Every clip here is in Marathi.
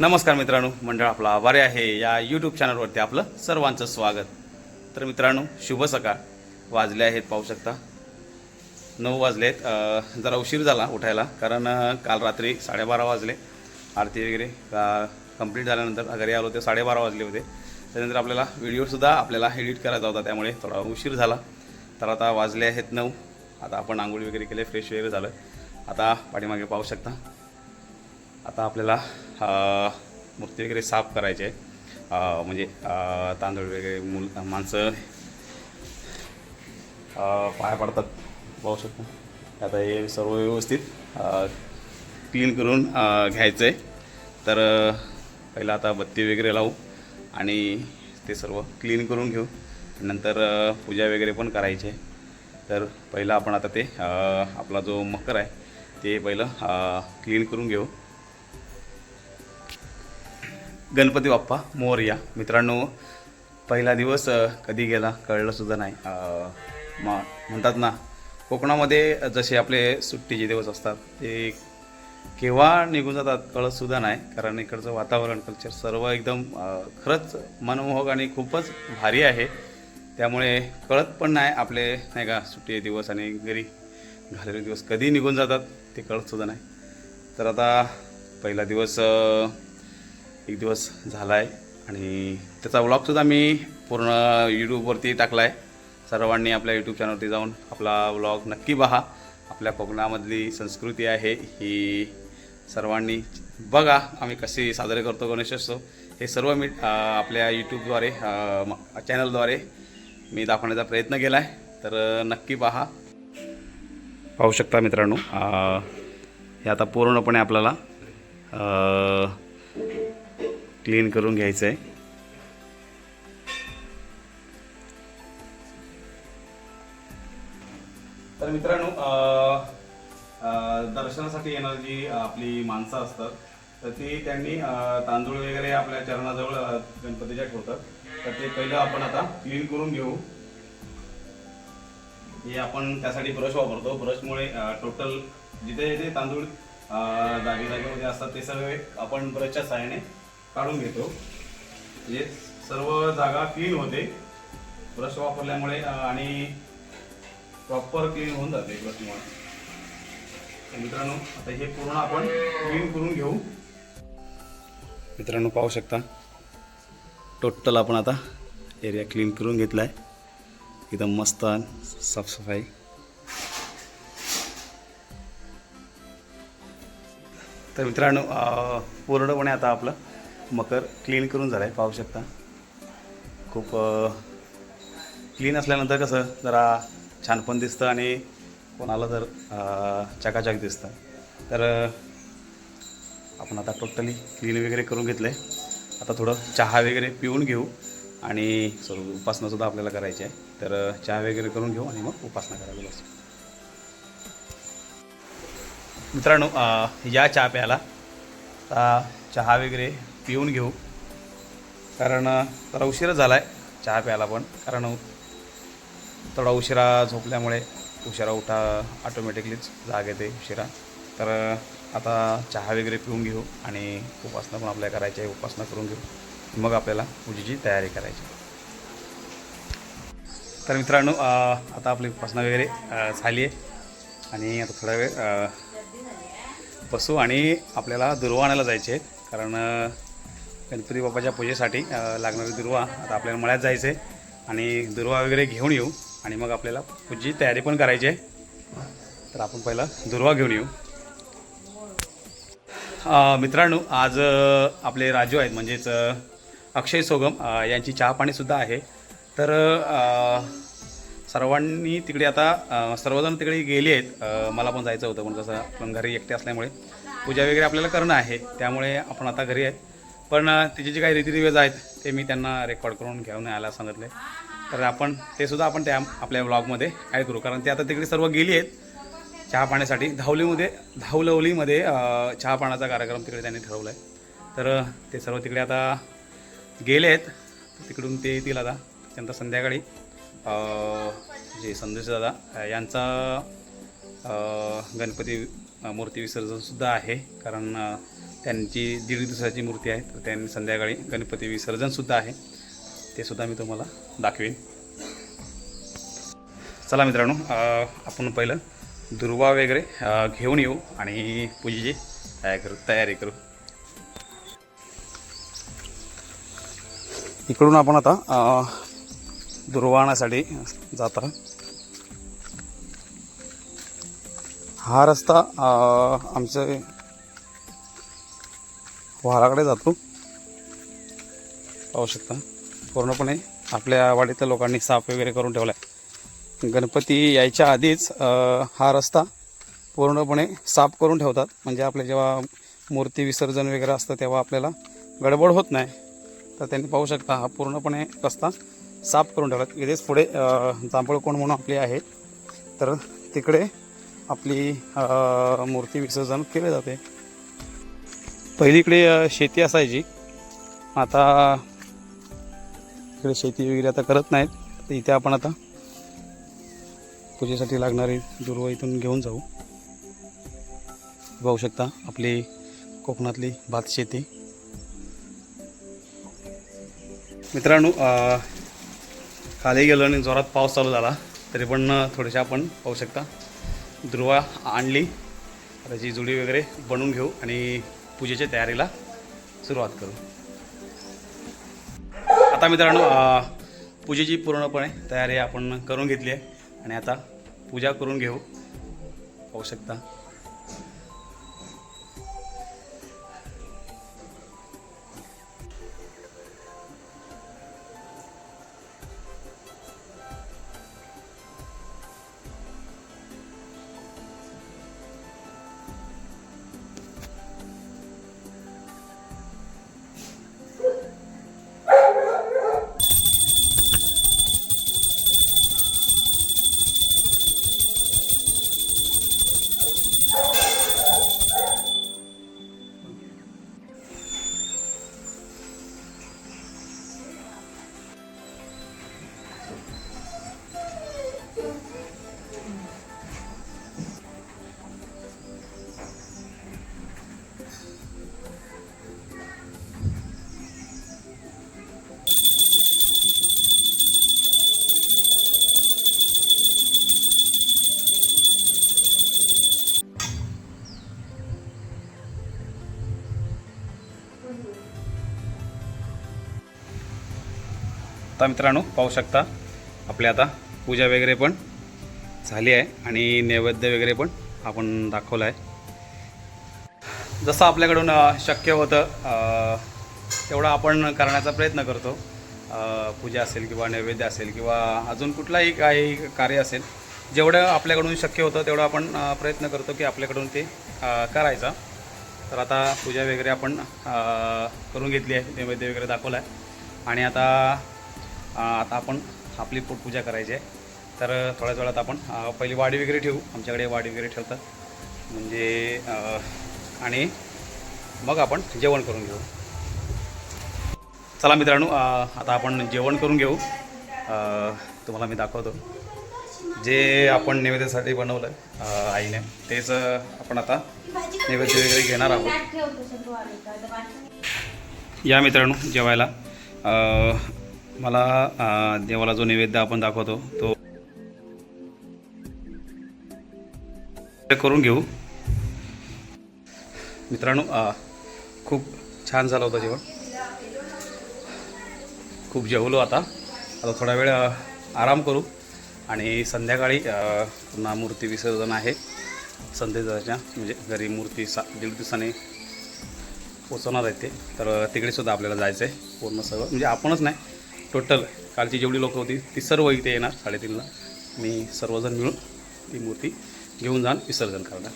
नमस्कार मित्रांनो मंडळ आपला आभारी आहे. या यूट्यूब चॅनलवरती आपलं सर्वांचं स्वागत. तर मित्रांनो शुभ सकाळ. वाजले आहेत पाहू शकता. नऊ वाजले आहेत. जरा उशीर झाला उठायला कारण काल रात्री साडेबारा वाजले. आरती वगैरे कंप्लीट झाल्यानंतर घरी आलो ते साडेबारा वाजले होते. त्यानंतर आपल्याला व्हिडिओसुद्धा आपल्याला एडिट करायचा होता त्यामुळे थोडा उशीर झाला. तर आता वाजले आहेत नऊ. आता आपण आंघोळी वगैरे केले फ्रेश वगैरे झालं. आता पाठीमागे पाहू शकता. आता आपल्याला मूर्ती वगैरे साफ करायची आहे म्हणजे तांदूळ वगैरे मुल माणसं पाया पडतात पाहू शकतो. आता हे सर्व व्यवस्थित क्लीन करून घ्यायचं आहे तर पहिलं आता बत्ती वगैरे लावू आणि ते सर्व क्लीन करून घेऊ. नंतर पूजा वगैरे पण करायची आहे. तर पहिलं आपण आता ते आपला जो मकर आहे ते पहिलं क्लीन करून घेऊ. गणपती बाप्पा मोरया. मित्रांनो पहिला दिवस कधी गेला कळलंसुद्धा नाही. म म्हणतात ना कोकणामध्ये जसे आपले सुट्टीचे दिवस असतात ते केव्हा निघून जातात कळतसुद्धा नाही. कारण इकडचं वातावरण कल्चर सर्व एकदम खरंच मनमोहक आणि खूपच भारी आहे. त्यामुळे कळत पण नाही आपले नाही का सुट्टी दिवस आणि घरी घालेले दिवस कधी निघून जातात ते कळतसुद्धा नाही. तर आता पहिला दिवस एक दिवस झाला आहे आणि त्याचा व्लॉगसुद्धा मी पूर्ण यूट्यूबवरती टाकला आहे सर्वांनी आपल्या यूट्यूब चॅनलवरती जाऊन आपला व्लॉग नक्की पहा आपल्या कोकणामधली संस्कृती आहे ही सर्वांनी बघा. आम्ही कशी साजरे करतो गणेशोत्सव हे सर्व मी आपल्या यूट्यूबद्वारे चॅनलद्वारे मी दाखवण्याचा प्रयत्न केला आहे तर नक्की पहा पाहू शकता मित्रांनो हे आता पूर्णपणे आपल्याला क्लीन करून घ्यायचं आहे तर मित्रांनो दर्शनासाठी येणारी जी आपली माणसं असतात तर ती त्यांनी तांदूळ वगैरे आपल्या चरणाजवळ गणपतीच्या ठेवतात. तर ते पहिलं आपण आता क्लीन करून घेऊ. हे आपण त्यासाठी ब्रश वापरतो. ब्रशमुळे टोटल जिथे जिथे तांदूळ अ, जागी जागेमध्ये असतात ते सगळे आपण ब्रशच्या सहाय्याने काढून घेतो. म्हणजे सर्व जागा क्लीन होते. ब्रश वापरल्यामुळे आणि प्रॉपर क्लीन होऊन जाते ब्रशमुळे. मित्रांनो आता हे पूर्ण आपण क्लीन करून घेऊ. मित्रांनो पाहू शकता. टोटल आपण आता एरिया क्लीन करून घेतला आहे एकदम मस्त साफसफाई. तर मित्रांनो पूर्णपणे आता आपलं मकर क्लीन करून झालं आहे पाहू शकता. खूप क्लीन असल्यानंतर कसं जरा छान पण दिसतं आणि कोणाला जर चकाचक दिसतं. तर आपण आता टोटली क्लीन वगैरे करून घेतलं आहे आता थोडं चहा वगैरे पिऊन घेऊ आणि सर्व उपासनासुद्धा आपल्याला करायची आहे. तर चहा वगैरे करून घेऊ आणि मग उपासना करायला बस. मित्रांनो या चहा प्यायला. चहा वगैरे पिऊन घेऊ. कारण अं, जरा झाला आहे चहा प्यायला पण. कारण थोडा उशिरा झोपल्यामुळे उशिरा उठा ऑटोमॅटिकलीच जाग येते उशिरा. तर आता चहा वगैरे पिऊन घेऊ आणि उपासना पण आपल्याला करायची आहे उपासना करून घेऊ. मग आपल्याला पूजेची तयारी करायची. तर मित्रांनो आता आपली उपासना वगैरे झाली आहे. आणि आता थोडा वेळ बसू आणि आपल्याला दुर्वा आणायला जायचे आहेत कारण गणपती बाबाच्या पूजेसाठी लागणारी दुर्वा आता आपल्याला मळ्यात जायचं आहे आणि दुर्वा वगैरे घेऊन येऊ आणि मग आपल्याला पूजेची तयारी पण करायची आहे. तर आपण पहिला दुर्वा घेऊन येऊ. मित्रांनो आज आपले राजू आहेत म्हणजेच अक्षय सोगम यांची चहा पाणीसुद्धा आहे. तर सर्वांनी तिकडे आता सर्वजण तिकडे गेले आहेत. मला पण जायचं होतं पण कसं आपण घरी एकटे असल्यामुळे पूजा वगैरे आपल्याला करणं आहे. त्यामुळे आपण आता घरी आहेत. पण तिचे जे काही रीतिरिवाज आहेत ते मी त्यांना रेकॉर्ड करून घेऊन यायला सांगितले. तर आपण ते सुद्धा आपण त्या आपल्या ब्लॉगमध्ये ॲड करू. कारण ते आता तिकडे सर्व गेली आहेत. चहा पाण्यासाठी. धावलीमध्ये धावलवलीमध्ये चहा पाण्याचा कार्यक्रम तिकडे त्यांनी ठरवला आहे तर ते सर्व तिकडे आता गेले आहेत. तिकडून ते येतील आता. त्यानंतर संध्याकाळी जे संदेश दादा यांचा गणपती मूर्ती विसर्जनसुद्धा आहे. कारण त्यांची दीड दिवसाची मूर्ती आहे. तर त्यांनी संध्याकाळी गणपती विसर्जनसुद्धा आहे. ते सुद्धा मी तुम्हाला दाखवेन. चला मित्रांनो आपण पहिलं दुर्वा वगैरे घेऊन येऊ आणि पूजेची तयार करू तयारी करू. इकडून आपण आता अ, दुर्वा आणण्यासाठी जात आहोत. हा रस्ता आमचे आमच्या वाराकडे जातो. पाहू शकता. पूर्णपणे आपल्या वाडीतल्या लोकांनी साफ वगैरे करून ठेवला आहे गणपती यायच्या आधीच हा रस्ता पूर्णपणे साफ करून ठेवतात. म्हणजे आपले जेव्हा मूर्ती विसर्जन वगैरे असतं तेव्हा आपल्याला गडबड होत नाही. तर त्यांनी पाहू शकता हा पूर्णपणे रस्ता साफ करून ठेवला इथेच पुढे जांभळकोण म्हणून आपली आहे. तर तिकडे आपली मूर्ती विसर्जन केले जाते. पहिली इकडे शेती असायची. आता इकडे शेती वगैरे आता करत नाहीत. तर इथे आपण आता पूजेसाठी लागणारी दुर्व इथून घेऊन जाऊ. पाहू शकता आपली कोकणातली भात शेती. मित्रांनो खाली गेलो आणि जोरात पाऊस चालू झाला. तरी पण थोडेसे आपण पाहू शकता. दुर्वा आणली. त्याची जुडी वगैरे बनवून घेऊ आणि पूजेच्या तयारीला सुरुवात करू. आता मित्रांनो पूजेची पूर्णपणे तयारी आपण करून घेतली आहे. आणि आता पूजा करून घेऊ. पाहू शकता आता मित्रांनो पाहू शकता आपल्या आता पूजा वगैरे पण झाली आहे आणि नैवेद्य वगैरे पण आपण दाखवलं आहे जसं आपल्याकडून शक्य होतं तेवढं आपण करण्याचा प्रयत्न करतो. पूजा असेल किंवा नैवेद्य असेल किंवा अजून कुठलाही काही कार्य असेल जेवढं आपल्याकडून शक्य होतं तेवढं आपण प्रयत्न करतो की आपल्याकडून ते करायचा करायचं. तर आता पूजा वगैरे आपण करून घेतली आहे नैवेद्य वगैरे दाखवला आहे आणि आता आता आपण आपली पोटपूजा करायची आहे. तर थोड्याच वेळात आपण पहिली वाडी वगैरे ठेवू. आमच्याकडे वाडी वगैरे ठेवतात. म्हणजे आणि मग आपण जेवण करून घेऊ. चला मित्रांनो आता आपण जेवण करून घेऊ. तुम्हाला मी दाखवतो. जे आपण नैवेद्यासाठी बनवलं आहे आईने तेच आपण आता नैवेद्य वगैरे घेणार आहोत. या मित्रांनो जेवायला. मला देवाला जो नैवेद्य आपण दाखवतो तो करून घेऊ. मित्रांनो खूप छान झालं होतं जेवण. खूप जेवलो आता. आता थोडा वेळ आराम करू. आणि संध्याकाळी पुन्हा मूर्ती विसर्जन आहे. संध्याच्या म्हणजे घरी मूर्ती सा दीड दिवसाने पोचवणार आहे ते. तर तिकडे सुद्धा आपल्याला जायचं आहे पूर्ण सगळं म्हणजे आपणच नाही टोटल कालची जेवढी लोकं होती ती सर्व इथे येणार साडेतीनला. मी सर्वजण मिळून ती मूर्ती घेऊन जाऊन विसर्जन करणार.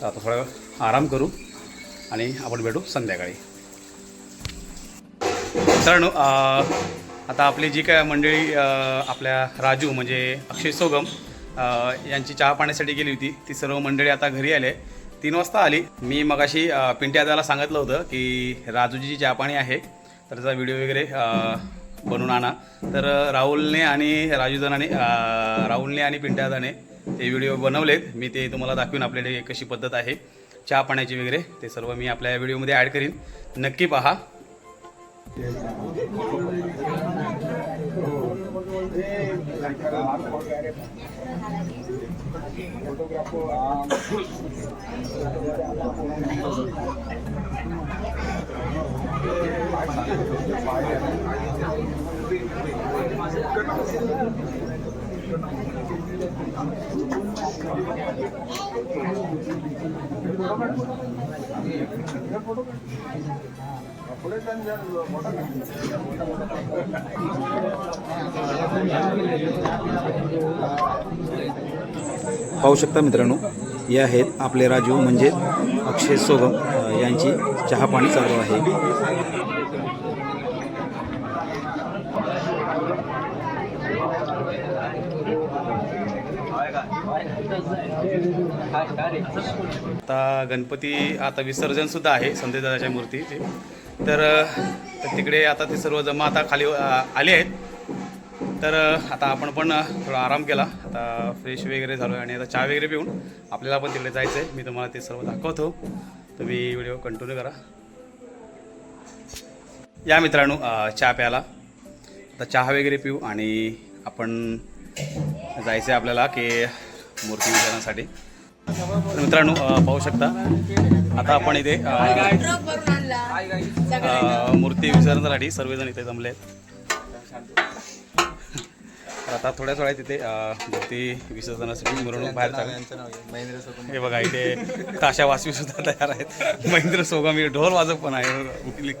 तर आता थोडा आराम करू आणि आपण भेटू संध्याकाळी. मित्रांनो आता आपली जी काय मंडळी आपल्या राजू म्हणजे अक्षय सोगम यांची चहा पाण्यासाठी गेली होती. ती सर्व मंडळी आता घरी आले. तीन वाजता आली. मी मगाशी पिंट्या दादाला सांगितलं होतं की राजूची जी चहा पाणी आहे. तर त्याचा व्हिडिओ वगैरे बनवून आणा. तर राहुलने आणि राजूदानाने राहुलने आणि पिंट्यादाने ते व्हिडिओ बनवलेत. मी ते तुम्हाला दाखवीन आपल्याकडे कशी पद्धत आहे. चहा पाण्याची वगैरे ते सर्व मी आपल्या व्हिडिओमध्ये ॲड करीन. नक्की पहा. पाहू शकता मित्रांनो हे आहेत आपले राजू म्हणजे अक्षय सोगम यांची चहापाणी चालू आहे. आता गणपती आता विसर्जन सुद्धा आहे संदेदाच्या मूर्तीचे. तर तिकडे आता ते सर्व जमा आता खाली आले आहेत. तर आता आपण पण थोडा आराम केला. आता फ्रेश वगैरे झालो आणि आता चहा वगैरे पिऊन आपल्याला पण तिकडे जायचं आहे मी तुम्हाला ते सर्व दाखवतो. तुम्ही व्हिडिओ कंटिन्यू करा. या मित्रांनो चहा प्यायला. आता चहा वगैरे पिऊ आणि आपण जायचं आहे आपल्याला की मूर्ती विचारण्यासाठी मित्रांनो पाहू शकता आता आपण इथे मूर्ती विसर्जनासाठी सर्वजण इथे जमले आहेत आता थोड्याच वेळात तिथे मूर्ती विसर्जनासाठी मिरवणूक बाहेर चालू. हे बघा इथे ताशा वासवी सुद्धा तयार आहेत. महेंद्र सोगामी ढोल वाजक पण आहे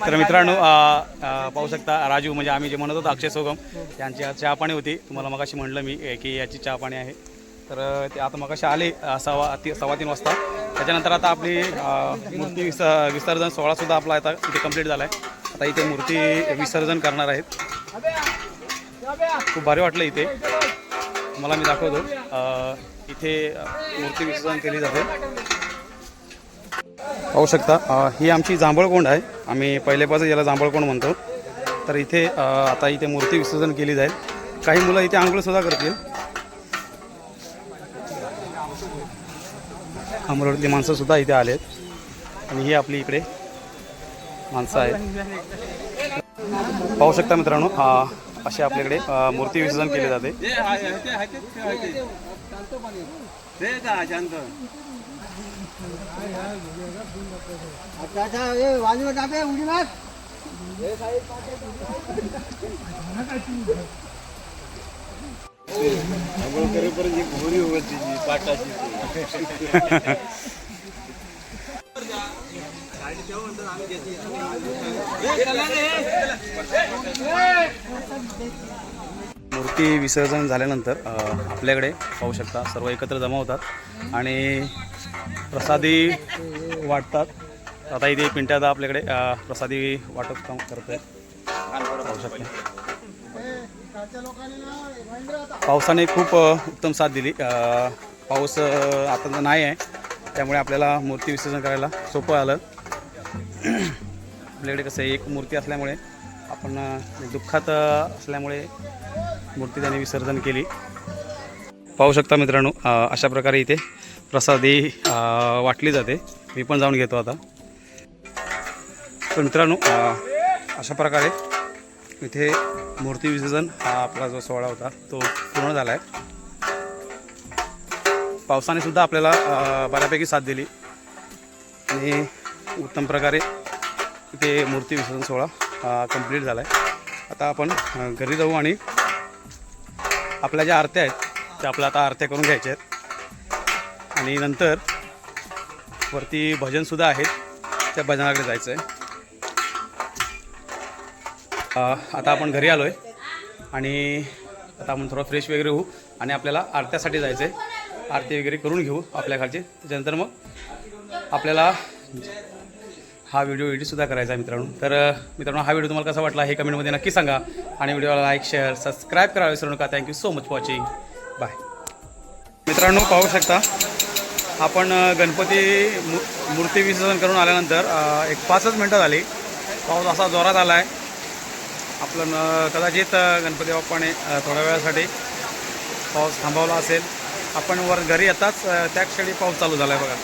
तर मित्रांनो पाहू शकता राजू म्हणजे आम्ही जे म्हणत होतो अक्षय सोगम यांची आज चहा पाणी होती. तुम्हाला मगाशी म्हणलं मी की याची चहा पाणी आहे. तर ते आता मगाशी आले सव्वा ती सव्वा तीन वाजता. त्याच्यानंतर आता आपली मूर्ती विस विसर्जन सोहळासुद्धा आपला आता इथे कंप्लीट झाला आहे आता इथे मूर्ती विसर्जन करणार आहेत. खूप भारी वाटलं इथे. मला मी दाखवतो. इथे मूर्ती विसर्जन केली जाते. पाहू शकता ही आमची जांभळकोंड आहे आम्ही पहिल्यापासून याला जांभळकोंड म्हणतो तर इथे आता इथे मूर्ती विसर्जन केली जाईल काही मुलं इथे आंघोळसुद्धा करतील अमरावतीतली माणसंसुद्धा इथे आलेत आणि ही आपली इकडे माणसं आहेत पाहू शकता मित्रांनो असे आपल्याकडे मूर्ती विसर्जन केले जाते अच्छा मूर्ती विसर्जन झाल्यानंतर आपल्याकडे पाहू शकता सर्व एकत्र जमा होतात. आणि प्रसादी वाटतात. आता इथे पिंट्यादा आपल्याकडे प्रसादी वाटप काम करत आहे पावसाने खूप उत्तम साथ दिली. पाऊस आता तर नाही आहे. त्यामुळे आपल्याला मूर्ती विसर्जन करायला सोपं आलं. आपल्याकडे कसं आहे, एक मूर्ती असल्यामुळे आपण दुःखात असल्यामुळे मूर्ती त्यांनी विसर्जन केली. पाहू शकता मित्रांनो अशा प्रकारे इथे प्रसादी वाटली जाते. मी पण जाऊन घेतो आता. तर मित्रांनो अशा प्रकारे इथे मूर्ती विसर्जन हा आपला जो सोहळा होता तो पूर्ण झाला आहे पावसाने सुद्धा आपल्याला बऱ्यापैकी साथ दिली. आणि उत्तम प्रकारे इथे मूर्ती विसर्जन सोहळा कंप्लीट झाला आहे आता आपण घरी जाऊ आणि आपल्या ज्या आरत्या आहेत त्या आपल्या आता आरत्या करून घ्यायच्या आहेत. आणि नंतर वरती भजनसुद्धा आहेत. त्या भजनाकडे जायचं आहे आता आपण घरी आलो आहे आणि आता आपण थोडं फ्रेश वगैरे होऊ आणि आपल्याला आरत्यासाठी जायचं आहे आरती वगैरे करून घेऊ आपल्या घरचे त्याच्यानंतर मग आपल्याला हा व्हिडिओ एडिटसुद्धा करायचा आहे मित्रांनो. तर मित्रांनो हा व्हिडिओ तुम्हाला कसा वाटला हे कमेंटमध्ये नक्की सांगा. आणि व्हिडिओला लाईक शेअर सबस्क्राईब करायला विसरू नका. Thank you so much watching bye मित्रांनो पाहू शकता आपण गणपती मू मूर्ती विसर्जन करून आल्यानंतर एक पाचच मिनटं झाली. पाऊस असा जोरात आला आहे आपलं न- कदाचित गणपती बाप्पाने थोड्या वेळासाठी पाऊस थांबवला असेल. आपण वर घरी येताच त्या क्षणी पाऊस चालू झाला आहे बघा.